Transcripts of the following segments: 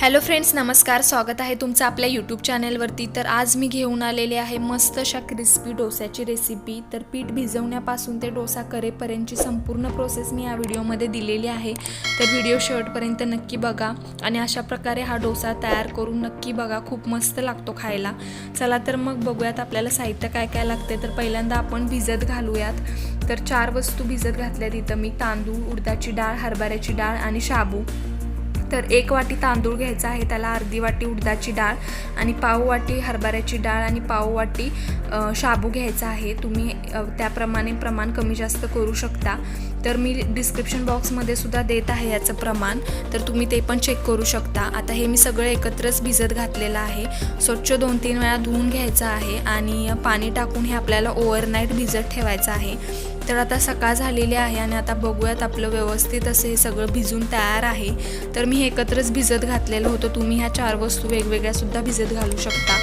Hello friends नमस्कार स्वागत आहे तुमचं आपल्या यूट्यूब चॅनेलवरती तर आज मी घेऊन आलेले आहे मस्त अशा क्रिस्पी डोस्याची रेसिपी तर पीठ भिजवण्यापासून ते डोसा करेपर्यंतची संपूर्ण प्रोसेस मी या व्हिडिओमध्ये दिलेली आहे. तर व्हिडिओ शेवटपर्यंत नक्की बघा आणि अशा प्रकारे हा डोसा तयार करून नक्की बघा खूप मस्त लागतो खायला. चला तर मग बघूयात आपल्याला साहित्य काय काय लागते तर पहिल्यांदा आपण भिजत घालूयात. तर चार वस्तू भिजत घातल्यात इथं मी. तांदूळ उडदाची डाळ हरभऱ्याची डाळ आणि शाबू. तर एक वाटी तांदूळ घ्यायचा आहे त्याला अर्धी वाटी उडदाची डाळ आणि पाव वाटी हरभऱ्याची डाळ आणि पाव वाटी शाबू घ्यायचा आहे. तुम्ही त्याप्रमाणे प्रमाण कमी जास्त करू शकता. तर मी डिस्क्रिप्शन बॉक्समध्ये सुद्धा देत आहे याचं प्रमाण. तर तुम्ही ते पण चेक करू शकता. आता हे मी सगळं एकत्रच भिजत घातलेलं आहे. स्वच्छ दोन तीन वेळा धुवून घ्यायचं आहे आणि पाणी टाकून हे आपल्याला ओव्हरनाईट भिजत ठेवायचं आहे. तर आता सकाळ झालेली आहे आणि आता बघूयात आपलं व्यवस्थित असं हे सगळं भिजून तयार आहे. तर मी एकत्रच भिजत घातलेलं होतं. तुम्ही ह्या चार वस्तू वेगवेगळ्यासुद्धा भिजत घालू शकता.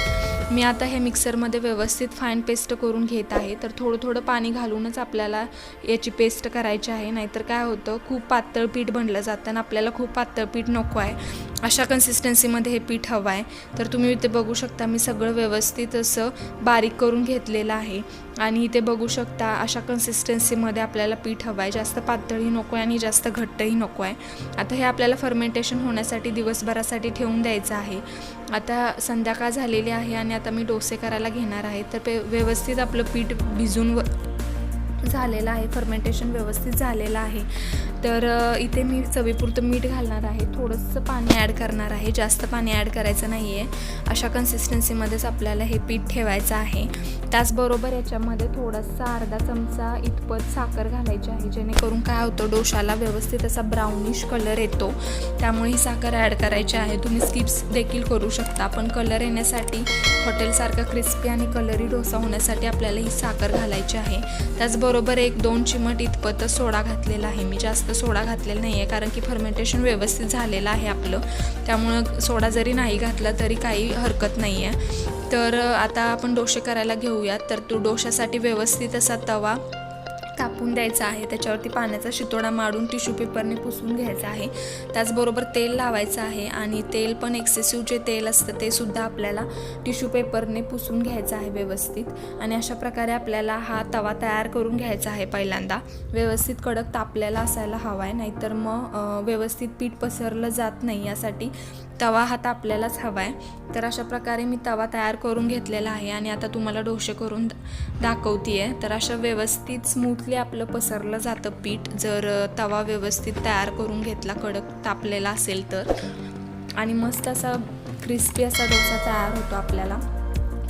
मी आता हे मिक्सरमध्ये व्यवस्थित फाईन पेस्ट करून घेत आहे. तर थोडं थोडं पाणी घालूनच आपल्याला याची पेस्ट करायची आहे. नाहीतर काय होतं खूप पातळ पीठ बनलं जातं आणि आपल्याला खूप पातळ पीठ नको आहे. अशा कन्सिस्टन्सीमध्ये हे पीठ हवं आहे. तर तुम्ही इथे बघू शकता मी सगळं व्यवस्थित असं बारीक करून घेतलेलं आहे. आणि इथे बघू शकता अशा कन्सिस्टन्सीमध्ये आपल्याला पीठ हवं आहे. जास्त पातळही नको आहे आणि जास्त घट्टही नको आहे. आता हे आपल्याला फर्मेंटेशन होण्यासाठी दिवसभरासाठी ठेवून द्यायचं आहे. आता संध्याकाळ झालेली आहे आणि आता मी डोसे करायला घेणार आहे. तर पे व्यवस्थित आपलं पीठ भिजून व झालेलं आहे. फर्मेंटेशन व्यवस्थित झालेलं आहे. तर इथे मी चवीपुरतं मीठ घालणार आहे. थोडंसं पाणी ॲड करणार आहे. जास्त पाणी ॲड करायचं नाही आहे अशा कन्सिस्टन्सीमध्येच आपल्याला हे पीठ ठेवायचं आहे. त्याचबरोबर याच्यामध्ये थोडासा अर्धा चमचा इतपत साखर घालायची आहे. जेणेकरून काय होतं डोशाला व्यवस्थित असा ब्राउनिश कलर येतो. त्यामुळे ही साखर ॲड करायची आहे. तुम्ही स्किप्स देखील करू शकता. पण कलर येण्यासाठी हॉटेलसारखा क्रिस्पी आणि कलरी डोसा होण्यासाठी आपल्याला ही साखर घालायची आहे. त्याचबरोबर एक दोन चिमट इतपत सोडा घातलेला आहे. मी जास्त सोडा घातलेला नाही आहे कारण की फर्मेंटेशन व्यवस्थित झालेलं आहे आपलं. त्यामुळं सोडा जरी नाही घातला तरी काही हरकत नाही आहे तर आता आपण डोसे करायला घेऊयात. तर तो डोशासाठी व्यवस्थित असा तवा तापून द्यायचा आहे. त्याच्यावरती पाण्याचा शितोडा मारून टिश्यू पेपरने पुसून घ्यायचा आहे. त्याचबरोबर तेल लावायचं आहे आणि तेल पण एक्सेसिव्ह जे तेल असतं ते सुद्धा आपल्याला टिश्यू पेपरने पुसून घ्यायचं आहे व्यवस्थित. आणि अशा प्रकारे आपल्याला हा तवा तयार करून घ्यायचा आहे पहिल्यांदा. व्यवस्थित कडक तापलेला असायला हवा आहे नाहीतर मग व्यवस्थित पीठ पसरलं जात नाही यासाठी तवा हा आपल्यालाच हवा आहे तर अशा प्रकारे मी तवा तयार करून घेतलेला आहे आणि आता तुम्हाला डोसे करून दाखवते आहे तर अशा व्यवस्थित स्मूथली आपलं पसरलं जातं पीठ. जर तवा व्यवस्थित तयार करून घेतला कडक तापलेला असेल तर. आणि मस्त असा क्रिस्पी असा डोसा तयार होतो आपल्याला.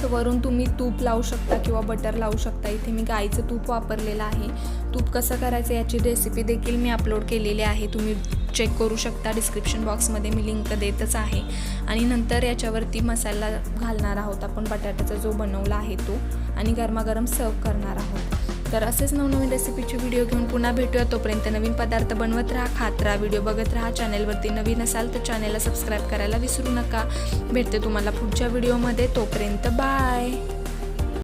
तर वरून तुम्ही तूप लावू शकता किंवा बटर लावू शकता. इथे मी गाईचं तूप वापरलेलं आहे. तूप कसं करायचं याची रेसिपी देखील मी अपलोड केलेली आहे. तुम्ही चेक करू शकता. डिस्क्रिप्शन बॉक्समध्ये मी लिंक देतच आहे. आणि नंतर याच्यावरती मसाला घालणार आहोत आपण. बटाट्याचा जो बनवला आहे तो. आणि गरमागरम सर्व करणार आहोत. तर असेच नवनवीन रेसिपीचे व्हिडिओ घेऊन पुन्हा भेटूया. तोपर्यंत नवीन पदार्थ बनवत राहा खात राहा व्हिडिओ बघत राहा. चॅनेलवरती नवीन असाल तर चॅनेलला सबस्क्राईब करायला विसरू नका. भेटते तुम्हाला पुढच्या व्हिडिओमध्ये तोपर्यंत बाय